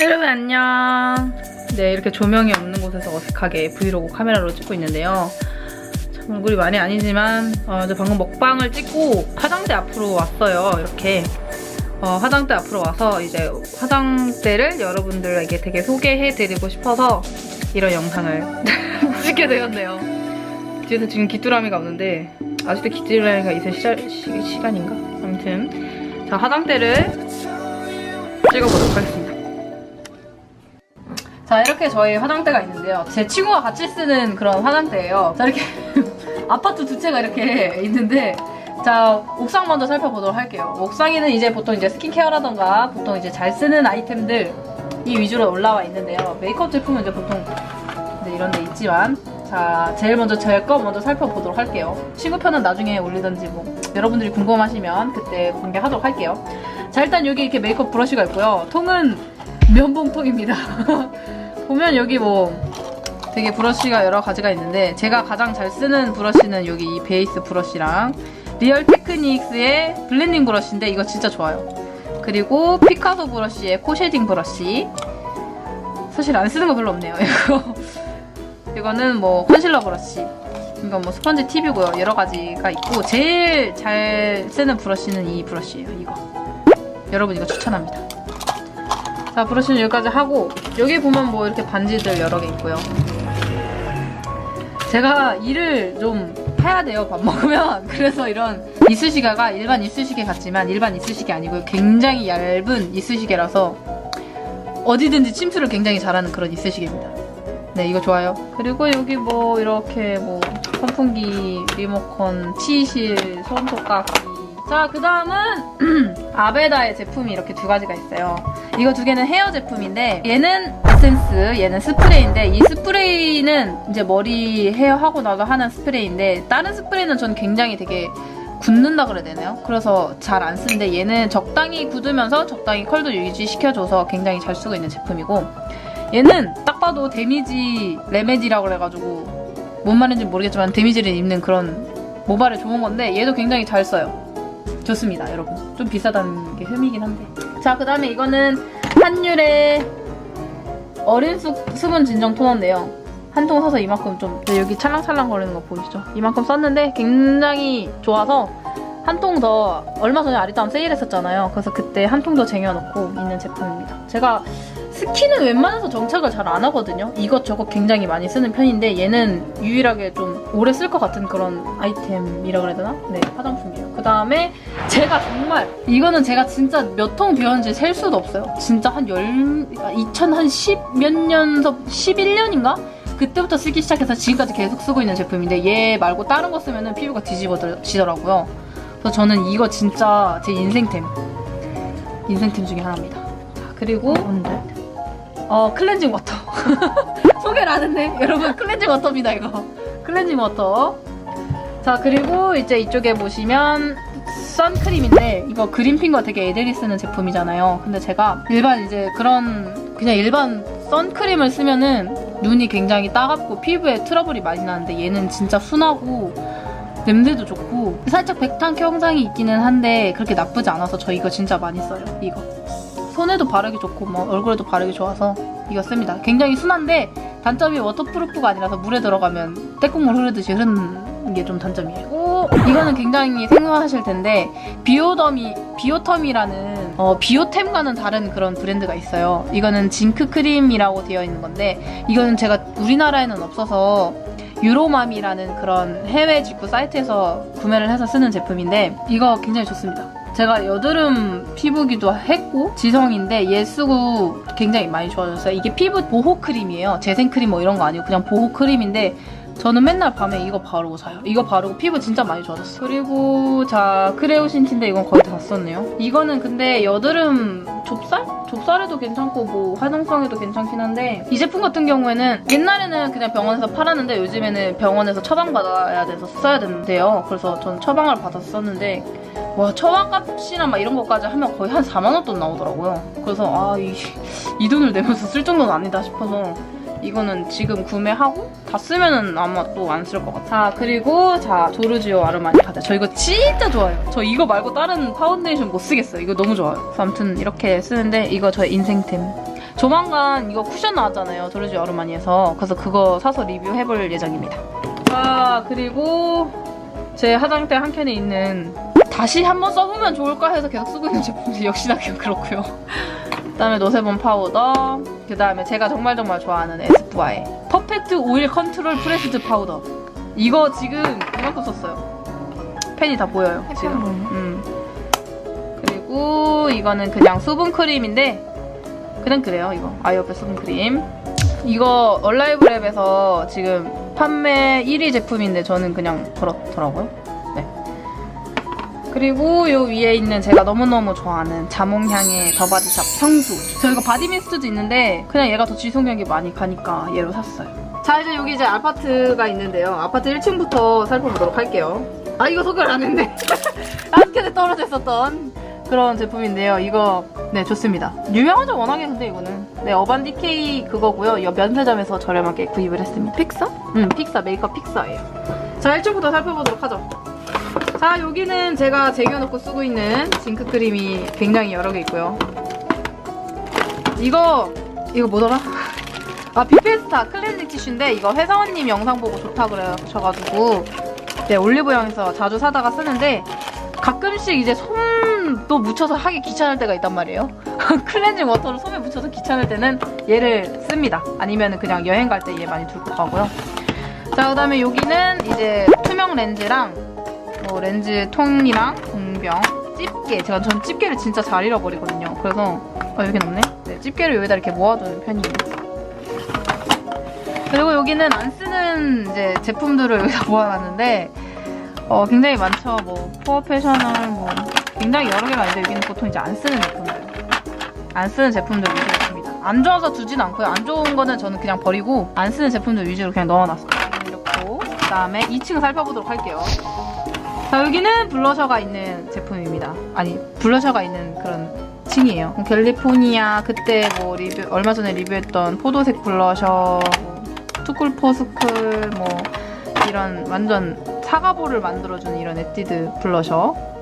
여러분 안녕. 네 이렇게 조명이 없는 곳에서 어색하게 브이로그 카메라로 찍고 있는데요. 참 얼굴이 많이 아니지만 어, 저 방금 먹방을 찍고 화장대 앞으로 왔어요. 이렇게 어, 화장대 앞으로 와서 이제 화장대를 여러분들에게 되게 소개해드리고 싶어서 이런 영상을 찍게 되었네요. 뒤에서 지금 귀뚜라미가 오는데 아직도 귀뚜라미가 있을 시, 시, 간인가 아무튼 자 화장대를 찍어보도록 하겠습니다. 자 이렇게 저희 화장대가 있는데요. 제 친구가 같이 쓰는 그런 화장대예요. 자 이렇게 아파트 두 채가 이렇게 있는데 자 옥상 먼저 살펴보도록 할게요. 옥상에는 이제 보통 이제 스킨케어라던가 보통 이제 잘 쓰는 아이템들 이 위주로 올라와 있는데요. 메이크업 제품은 이제 보통 네, 이런 데 있지만 자 제일 먼저 제 거 먼저 살펴보도록 할게요. 친구 편은 나중에 올리던지 뭐 여러분들이 궁금하시면 그때 공개하도록 할게요. 자 일단 여기 이렇게 메이크업 브러쉬가 있고요. 통은 면봉통입니다. 보면 여기 뭐 되게 브러쉬가 여러 가지가 있는데 제가 가장 잘 쓰는 브러쉬는 여기 이 베이스 브러쉬랑 리얼 테크닉스의 블렌딩 브러쉬인데 이거 진짜 좋아요. 그리고 피카소 브러쉬의 코 쉐딩 브러쉬. 사실 안 쓰는 거 별로 없네요. 이거 이거는 뭐 컨실러 브러쉬. 이건 뭐 스펀지 팁이고요. 여러 가지가 있고 제일 잘 쓰는 브러쉬는 이 브러쉬예요. 이거. 여러분 이거 추천합니다. 자 브러쉬는 여기까지 하고 여기 보면 뭐 이렇게 반지들 여러 개 있고요. 제가 일을 좀 해야 돼요 밥 먹으면. 그래서 이런 이쑤시개가 일반 이쑤시개 같지만 일반 이쑤시개 아니고요 굉장히 얇은 이쑤시개라서 어디든지 침투를 굉장히 잘하는 그런 이쑤시개입니다. 네 이거 좋아요. 그리고 여기 뭐 이렇게 뭐 선풍기 리모컨 치실 손톱깎이 자 그 다음은 아베다의 제품이 이렇게 두 가지가 있어요 이거 두 개는 헤어 제품인데 얘는 에센스 얘는 스프레이인데 이 스프레이는 이제 머리 헤어 하고 나서 하는 스프레이인데 다른 스프레이는 전 굉장히 되게 굳는다 그래야 되나요? 그래서 잘 안 쓰는데 얘는 적당히 굳으면서 적당히 컬도 유지시켜줘서 굉장히 잘 쓰고 있는 제품이고 얘는 딱 봐도 데미지 레메디라고 그래가지고 뭔 말인지 모르겠지만 데미지를 입는 그런 모발에 좋은 건데 얘도 굉장히 잘 써요. 좋습니다, 여러분. 좀 비싸다는 게 흠이긴 한데. 자, 그 다음에 이거는 한율의 어린 수, 수분 진정 토너인데요. 한 통 사서 이만큼 좀 네, 여기 찰랑찰랑 거리는 거 보이시죠? 이만큼 썼는데 굉장히 좋아서 한 통 더 얼마 전에 아리따움 세일했었잖아요. 그래서 그때 한 통 더 쟁여놓고 있는 제품입니다. 제가 스킨은 웬만해서 정착을 잘 안 하거든요. 이것저것 굉장히 많이 쓰는 편인데 얘는 유일하게 좀 오래 쓸 것 같은 그런 아이템이라 그래야 되나? 네, 화장품이에요. 그 다음에 제가 정말 이거는 제가 진짜 몇 통 비웠는지 셀 수도 없어요. 진짜 한 열, 2010 몇 년서 11년인가? 그때부터 쓰기 시작해서 지금까지 계속 쓰고 있는 제품인데 얘 말고 다른 거 쓰면은 피부가 뒤집어지더라고요. 그래서 저는 이거 진짜 제 인생템. 인생템 중에 하나입니다. 자, 그리고 뭔데? 어 클렌징 워터. 소개를 안 했네. 여러분 클렌징 워터입니다 이거. 클렌징 워터. 자 그리고 이제 이쪽에 보시면 선크림인데 이거 그린핑거 되게 애들이 쓰는 제품이잖아요. 근데 제가 일반 이제 그런 그냥 일반 선크림을 쓰면은 눈이 굉장히 따갑고 피부에 트러블이 많이 나는데 얘는 진짜 순하고 냄새도 좋고. 살짝 백탄 형상이 있기는 한데 그렇게 나쁘지 않아서 저 이거 진짜 많이 써요 이거 손에도 바르기 좋고 뭐 얼굴에도 바르기 좋아서 이거 씁니다. 굉장히 순한데 단점이 워터프루프가 아니라서 물에 들어가면 떼국물 흐르듯이 흐르는 게 좀 단점이에요. 오, 이거는 굉장히 생소하실 텐데 비오덤이 비오텀이라는 어, 비오템과는 다른 그런 브랜드가 있어요. 이거는 징크 크림이라고 되어 있는 건데 이거는 제가 우리나라에는 없어서 유로맘이라는 그런 해외 직구 사이트에서 구매를 해서 쓰는 제품인데 이거 굉장히 좋습니다. 제가 여드름 피부기도 했고 지성인데 얘 쓰고 굉장히 많이 좋아졌어요. 이게 피부 보호 크림이에요. 재생 크림 뭐 이런 거 아니고 그냥 보호 크림인데 저는 맨날 밤에 이거 바르고 자요. 이거 바르고 피부 진짜 많이 좋아졌어요. 그리고 자 크레오신 틴데 이건 거의 다 썼네요. 이거는 근데 여드름 좁쌀? 좁쌀에도 괜찮고 뭐 화장성에도 괜찮긴 한데 이 제품 같은 경우에는 옛날에는 그냥 병원에서 팔았는데 요즘에는 병원에서 처방받아야 돼서 써야 된대요. 그래서 전 처방을 받아서 썼는데 와 처방값이나 막 이런 것까지 하면 거의 한 4만 원 돈 나오더라고요. 그래서 아이 이 돈을 내면서 쓸 정도는 아니다 싶어서 이거는 지금 구매하고 다 쓰면은 아마 또 안 쓸 것 같아. 자 그리고 자 조르지오 아르마니 파데 저 이거 진짜 좋아요. 저 이거 말고 다른 파운데이션 못 쓰겠어요. 이거 너무 좋아요. 아무튼 이렇게 쓰는데 이거 저의 인생템. 조만간 이거 쿠션 나왔잖아요. 도르지 아르마니에서. 그래서 그거 사서 리뷰해볼 예정입니다. 자, 그리고 제 화장대 한 켠에 있는 다시 한번 써보면 좋을까 해서 계속 쓰고 있는 제품들 역시나 그렇고요. 그다음에 노세본 파우더. 그다음에 제가 정말 정말 좋아하는 에스쁘아의 퍼펙트 오일 컨트롤 프레스드 파우더. 이거 지금 이만큼 썼어요. 펜이 다 보여요. 지금. 음. 그리고 이거는 그냥 수분 크림인데 그냥 그래요. 이거 아이오페 수분 크림. 이거 얼라이브 랩에서 지금 판매 1위 제품인데 저는 그냥 그렇더라고요. 네. 그리고 요 위에 있는 제가 너무너무 좋아하는 자몽향의 더바디샵 향수. 저 이거 바디미스트도 있는데 그냥 얘가 더 지속력이 많이 가니까 얘로 샀어요. 자 이제 여기 이제 아파트가 있는데요. 아파트 1층부터 살펴보도록 할게요. 아 이거 소개를 안 했네. 한켠에 떨어져 있었던 그런 제품인데요. 이거 네 좋습니다. 유명하죠 워낙에 근데 이거는 네 어반 디케이 그거고요. 이 면세점에서 저렴하게 구입을 했습니다. 픽사? 응 픽사 메이크업 픽사예요. 자 1층부터 살펴보도록 하죠. 자 여기는 제가 쟁여놓고 쓰고 있는 징크 크림이 굉장히 여러 개 있고요. 이거 이거 뭐더라? 아 비페스타 클렌징 티슈인데 이거 회사원님 영상 보고 좋다 그러셔가지고 네 올리브영에서 자주 사다가 쓰는데 가끔씩 이제 솜도 묻혀서 하기 귀찮을 때가 있단 말이에요. 클렌징 워터로 솜에 묻혀서 귀찮을 때는 얘를 씁니다. 아니면 그냥 여행 갈 때 얘 많이 들고 가고요. 자 그 다음에 여기는 이제 투명 렌즈랑 뭐 렌즈 통이랑 공병, 집게. 제가 전 집게를 진짜 잘 잃어버리거든요. 그래서 어 여기 없네. 네, 집게를 여기다 이렇게 모아두는 편이에요. 그리고 여기는 안 쓰는 이제 제품들을 여기다 모아놨는데 어, 굉장히 많죠. 뭐 코어 패셔널 뭐 굉장히 여러 개가 있는데 여기는 보통 이제 안 쓰는 제품들. 안 쓰는 제품들 위주로 있습니다. 안 좋아서 두진 않고요. 안 좋은 거는 저는 그냥 버리고 안 쓰는 제품들 위주로 그냥 넣어놨어요. 이렇게. 그 다음에 2층 살펴보도록 할게요. 자 여기는 블러셔가 있는 제품입니다. 아니 블러셔가 있는 그런 층이에요. 캘리포니아 그때 뭐 리뷰 얼마 전에 리뷰했던 포도색 블러셔, 뭐 투쿨 포스클 뭐 이런 완전 사과볼을 만들어주는 이런 에뛰드 블러셔.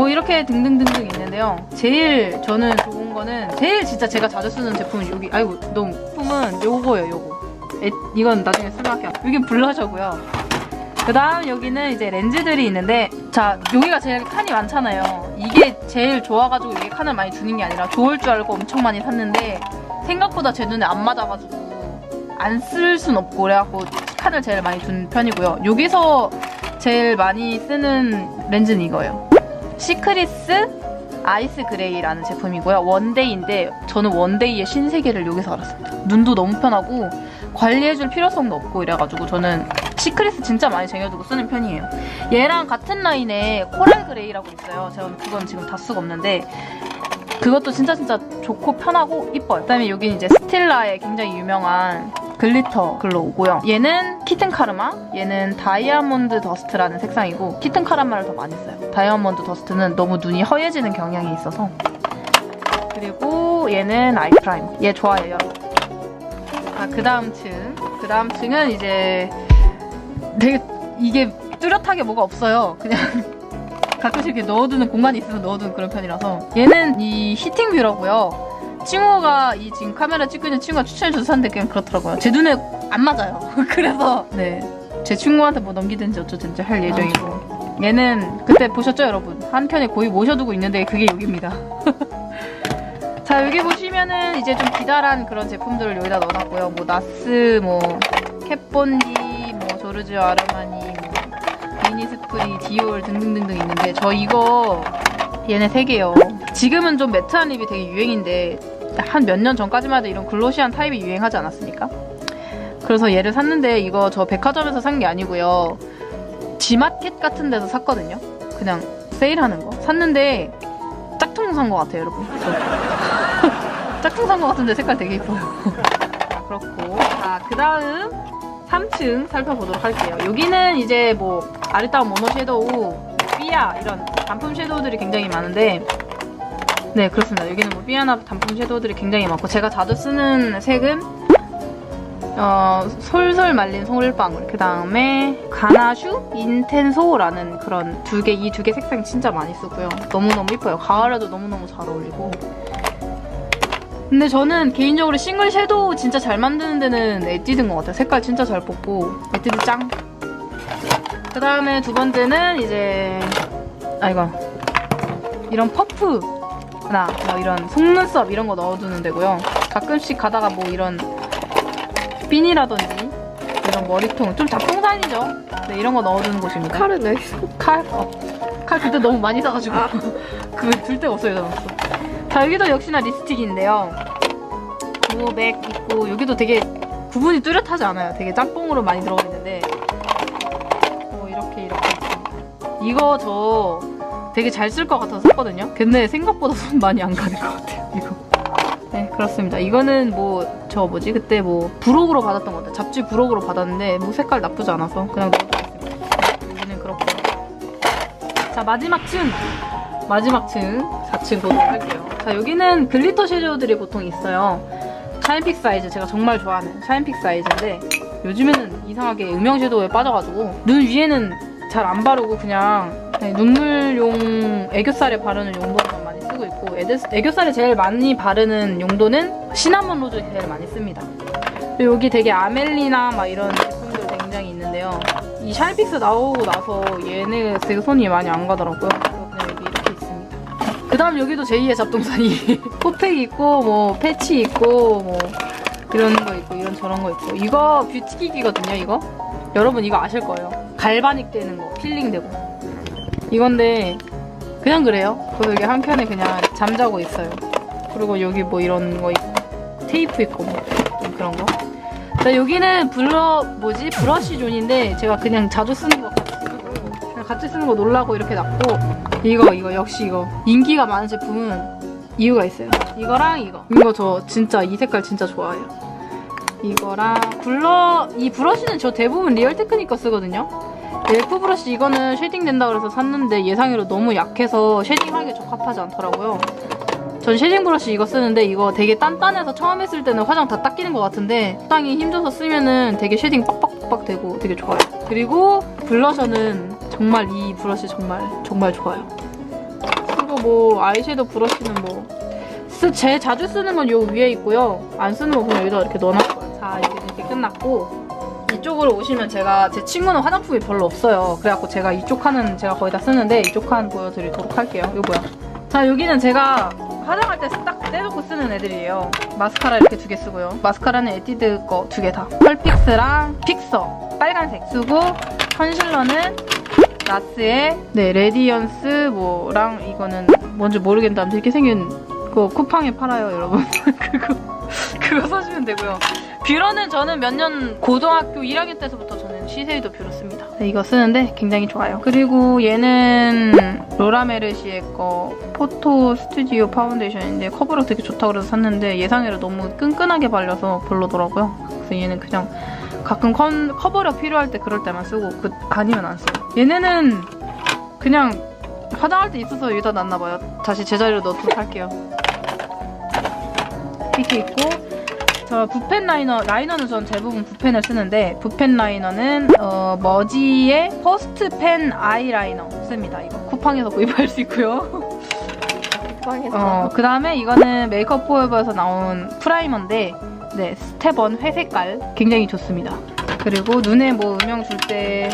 뭐 이렇게 등등등등 있는데요. 제일 저는 좋은 거는 제일 진짜 제가 자주 쓰는 제품은 여기 아이고 너무 제품은 요거예요 요거. 에, 이건 나중에 설명할게요. 여기 블러셔고요. 그 다음 여기는 이제 렌즈들이 있는데 자 여기가 제일 칸이 많잖아요 이게 제일 좋아가지고 여기 칸을 많이 주는 게 아니라 좋을 줄 알고 엄청 많이 샀는데 생각보다 제 눈에 안 맞아가지고 안 쓸 순 없고 그래갖고 칸을 제일 많이 준 편이고요 여기서 제일 많이 쓰는 렌즈는 이거예요 시크리스 아이스 그레이라는 제품이고요 원데이인데 저는 원데이의 신세계를 여기서 알았습니다 눈도 너무 편하고 관리해줄 필요성도 없고 이래가지고 저는 시크릿스 진짜 많이 쟁여두고 쓰는 편이에요. 얘랑 같은 라인에 코랄 그레이라고 있어요. 제가 그건 지금 다 쓰고 없는데 그것도 진짜 진짜 좋고 편하고 이뻐요. 그다음에 여기는 이제 스틸라의 굉장히 유명한 글리터 글로우고요. 얘는 키튼 카르마, 얘는 다이아몬드 더스트라는 색상이고 키튼 카르마를 더 많이 써요. 다이아몬드 더스트는 너무 눈이 허해지는 경향이 있어서 그리고 얘는 아이 프라임. 얘 좋아해요. 아, 그 다음 층. 그 다음 층은 이제 되게 이게 뚜렷하게 뭐가 없어요. 그냥 가끔씩 이렇게 넣어두는 공간이 있으면 넣어두는 그런 편이라서 얘는 이 히팅 뷰러고요. 친구가 이 지금 카메라 찍고 있는 친구가 추천해줘서 샀는데 그냥 그렇더라고요. 제 눈에 안 맞아요. 그래서 네. 제 친구한테 뭐 넘기든지 어쩌든지 할 예정이고 얘는 그때 보셨죠 여러분? 한 켠에 거의 모셔두고 있는데 그게 여기입니다. 자 여기 보시면은 이제 좀 기다란 그런 제품들을 여기다 넣어놨고요. 뭐 나스, 뭐 캣본디, 뭐 조르지오 아르마니, 뭐 미니스프리, 디올 등등등등 있는데 저 이거 얘네 세 개요. 지금은 좀 매트한 립이 되게 유행인데 한 몇 년 전까지만 해도 이런 글로시한 타입이 유행하지 않았습니까? 그래서 얘를 샀는데 이거 저 백화점에서 산 게 아니고요. 지마켓 같은 데서 샀거든요. 그냥 세일하는 거. 샀는데 짝퉁 산 것 같아요, 여러분. 저 짝퉁 산 것 같은데 색깔 되게 예뻐요. 그렇고. 자, 그 다음 3층 살펴보도록 할게요. 여기는 이제 뭐 아리따운 모노 섀도우, 삐아 이런 단품 섀도우들이 굉장히 많은데 네 그렇습니다. 여기는 뭐 삐아나 단품 섀도우들이 굉장히 많고 제가 자주 쓰는 색은 어, 솔솔 말린 솔방울 그 다음에 가나슈 인텐소라는 그런 두 개 이 두 개 색상 진짜 많이 쓰고요. 너무너무 이뻐요. 가을에도 너무너무 잘 어울리고 근데 저는 개인적으로 싱글 섀도우 진짜 잘 만드는 데는 에뛰드인 것 같아요. 색깔 진짜 잘 뽑고 에뛰드 짱. 그 다음에 두 번째는 이제 아 이거 이런 퍼프 나 뭐 이런 속눈썹 이런 거 넣어두는 데고요. 가끔씩 가다가 뭐 이런 핀이라든지 이런 머리통 좀 잡동사니죠. 네 이런 거 넣어두는 곳입니다. 칼은 여기 있어. 칼? 어. 칼 그때 너무 많이 사가지고 그거 들 데가 없어요 넣었어 자 여기도 역시나 립스틱인데요 뭐맥 있고 여기도 되게 구분이 뚜렷하지 않아요 되게 짬뽕으로 많이 들어가 있는데 뭐 이렇게 이렇게 있습니다 이거 저 되게 잘 쓸 것 같아서 샀거든요. 근데 생각보다 손 많이 안 가는 것 같아요 이거. 네 그렇습니다. 이거는 뭐 저 뭐지? 그때 뭐 부록으로 받았던 것 같아요. 잡지 부록으로 받았는데 뭐 색깔 나쁘지 않아서 그냥 넣어두겠습니다. 여기는 그렇고 자 마지막 층. 마지막 층. 4층 보도록 할게요. 자 여기는 글리터 섀도우들이 보통 있어요. 샤인픽 사이즈. 제가 정말 좋아하는 샤인픽 사이즈인데 요즘에는 이상하게 음영 섀도우에 빠져가지고 눈 위에는 잘 안 바르고 그냥 네, 눈물용 애교살에 바르는 용도로만 많이 쓰고 있고 애교살에 제일 많이 바르는 용도는 시나몬 로즈 제일 많이 씁니다 여기 되게 아멜리나 막 이런 제품들 굉장히 있는데요 이 샤인픽스 나오고 나서 얘네 되게 손이 많이 안 가더라고요. 여기 이렇게 있습니다. 그 다음 여기도 제2의 잡동사니. 포팩 있고, 뭐, 패치 있고, 뭐, 이런 거 있고, 이런 저런 거 있고. 이거 뷰티기기거든요, 이거. 여러분 이거 아실 거예요. 갈바닉 되는 거, 필링 되고. 이건데, 그냥 그래요. 그리고 여기 한 켠에 그냥 잠자고 있어요. 그리고 여기 뭐 이런 거 있고, 테이프 있고, 뭐, 좀 그런 거. 자, 여기는 블러 뭐지 브러쉬 존인데 제가 그냥 자주 쓰는 거 같이 쓰고 그냥 같이 쓰는 거 놀라고 이렇게 놨고 이거 이거 역시 이거 인기가 많은 제품은 이유가 있어요. 이거랑 이거 이거 저 진짜 이 색깔 진짜 좋아해요. 이거랑 블러 이 브러쉬는 저 대부분 리얼 테크닉 거 쓰거든요. 엘프 브러쉬 이거는 쉐딩 된다 그래서 샀는데 예상외로 너무 약해서 쉐딩하기에 적합하지 않더라고요. 전 쉐딩 브러쉬 이거 쓰는데 이거 되게 단단해서 처음 했을 때는 화장 다 닦이는 것 같은데 적당히 힘줘서 쓰면은 되게 쉐딩 빡빡빡 되고 되게 좋아요. 그리고 블러셔는 정말 이 브러쉬 정말 정말 좋아요. 그리고 뭐 아이섀도우 브러쉬는 뭐 쓰, 제일 자주 쓰는 건 요 위에 있고요. 안 쓰는 거 그냥 여기다 이렇게 넣어놨어요. 자 이제 이렇게 끝났고 이쪽으로 오시면 제가 제 친구는 화장품이 별로 없어요. 그래갖고 제가 이쪽 칸은 제가 거의 다 쓰는데 이쪽 칸 보여드리도록 할게요. 이거야. 자 여기는 제가 화장할 때 딱 떼놓고 쓰는 애들이에요. 마스카라 이렇게 두 개 쓰고요. 마스카라는 에뛰드 거 두 개 다. 펄픽스랑 픽서 빨간색 쓰고 컨실러는 나스의 네 레디언스 뭐랑 이거는 뭔지 모르겠는데 이렇게 생긴 그 쿠팡에 팔아요 여러분. 그거 그거 사시면 되고요. 뷰러는 저는 몇 년 고등학교 1학년 때서부터 저는 시세이도 뷰러 씁니다. 네, 이거 쓰는데 굉장히 좋아요. 그리고 얘는 로라메르시의 거 포토 스튜디오 파운데이션인데 커버력 되게 좋다고 그래서 샀는데 예상외로 너무 끈끈하게 발려서 별로더라고요. 그래서 얘는 그냥 가끔 컨- 커버력 필요할 때 그럴 때만 쓰고 그 아니면 안 써요. 얘네는 그냥 화장할 때 있어서 여기다 놨나봐요. 다시 제자리로 넣도록 할게요. 이렇게 있고 저 붓펜 라이너, 라이너는 전 대부분 붓펜을 쓰는데 붓펜 라이너는 어, 머지의 퍼스트 펜 아이라이너 씁니다. 이거 쿠팡에서 구입할 수 있고요. 빵에서. 어, 그 다음에 이거는 메이크업 포에버에서 나온 프라이머인데 네, 스텝원 회색깔 굉장히 좋습니다. 그리고 눈에 뭐 음영 줄 때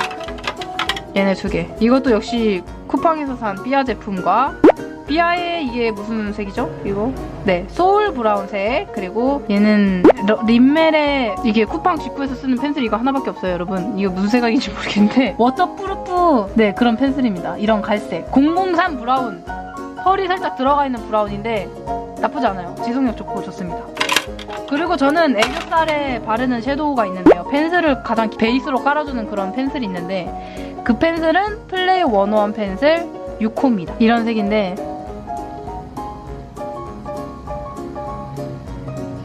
얘네 두 개. 이것도 역시 쿠팡에서 산 삐아 제품과 삐아의 이게 무슨 색이죠? 이거? 네, 소울 브라운색. 그리고 얘는 러- 린멜의 이게 쿠팡 직구에서 쓰는 펜슬 이거 하나밖에 없어요, 여러분. 이거 무슨 색깔인지 모르겠는데 워터프루프 네 그런 펜슬입니다. 이런 갈색. 003 브라운. 펄이 살짝 들어가 있는 브라운인데 나쁘지 않아요. 지속력 좋고 좋습니다. 그리고 저는 애교살에 바르는 섀도우가 있는데요. 펜슬을 가장 베이스로 깔아주는 그런 펜슬이 있는데 그 펜슬은 플레이 101 펜슬 6호입니다. 이런 색인데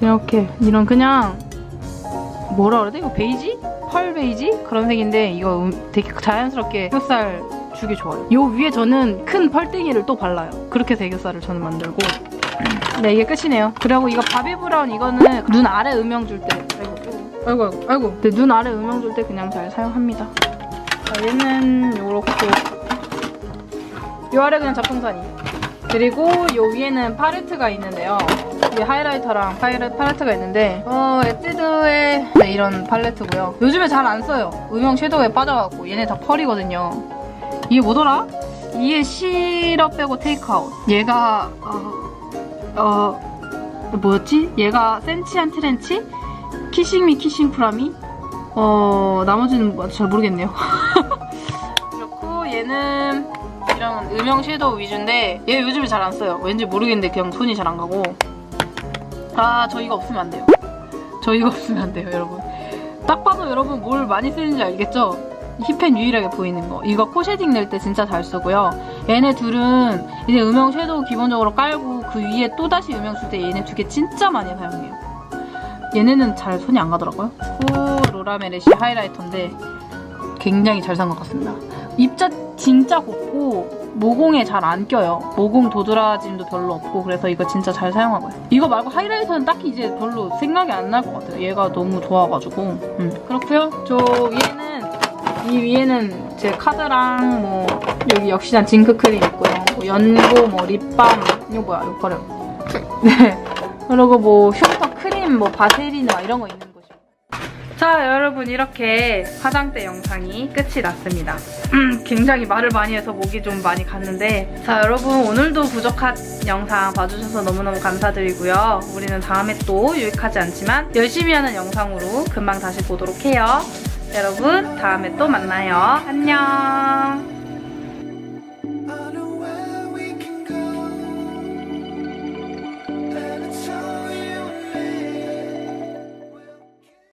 이렇게 이런 그냥 뭐라 그래야 돼? 이거 베이지? 펄 베이지? 그런 색인데 이거 음- 되게 자연스럽게 애교살 주기 좋아요. 요 위에 저는 큰 펄땡이를 또 발라요. 그렇게 해서 애교살을 저는 만들고 네 이게 끝이네요. 그리고 이거 바비 브라운 이거는 눈 아래 음영 줄 때 아이고 아이고 아이고 네, 눈 아래 음영 줄 때 그냥 잘 사용합니다. 자, 얘는 요렇고 요 아래 그냥 잡동사니 그리고 요 위에는 팔레트가 있는데요. 이게 하이라이터랑 파이레, 팔레트가 있는데 어 에뛰드의 네, 이런 팔레트고요. 요즘에 잘 안 써요. 음영 섀도우에 빠져갖고 얘네 다 펄이거든요. 이게 뭐더라? 이게 시럽 빼고 테이크아웃. 얘가 어, 어 뭐였지? 얘가 센치한 트렌치, 키싱미 키싱 프라미. 어 나머지는 뭐- 잘 모르겠네요. 그렇고 얘는 이런 음영 섀도우 위주인데 얘 요즘에 잘 안 써요. 왠지 모르겠는데 그냥 손이 잘 안 가고. 아저 이거 없으면 안 돼요. 저 이거 없으면 안 돼요, 여러분. 딱 봐도 여러분 뭘 많이 쓰는지 알겠죠? 힙펜 유일하게 보이는 거. 이거 코 쉐딩 낼 때 진짜 잘 쓰고요. 얘네 둘은 이제 음영 섀도우 기본적으로 깔고 그 위에 또다시 음영 쓸때 얘네 두 개 진짜 많이 사용해요. 얘네는 잘 손이 안 가더라고요. 후 로라메르시 하이라이터인데 굉장히 잘 산 것 같습니다. 입자 진짜 곱고 모공에 잘 안 껴요. 모공 도드라짐도 별로 없고 그래서 이거 진짜 잘 사용하고 있어요. 이거 말고 하이라이터는 딱히 이제 별로 생각이 안 날 것 같아요. 얘가 너무 좋아가지고 음. 그렇고요. 저 위에는 이 위에는 제 카드랑 뭐 여기 역시나 징크 크림 있고요. 뭐 연고 뭐 립밤 이거 뭐야 이거 버려. 네. 그리고 뭐 흉터 크림 뭐 바세리나 이런 거 있는 곳이고. 자 여러분 이렇게 화장대 영상이 끝이 났습니다. 음, 굉장히 말을 많이 해서 목이 좀 많이 갔는데 자 여러분 오늘도 부족한 영상 봐주셔서 너무너무 감사드리고요. 우리는 다음에 또 유익하지 않지만 열심히 하는 영상으로 금방 다시 보도록 해요. 여러분 다음에 또 만나요. 안녕.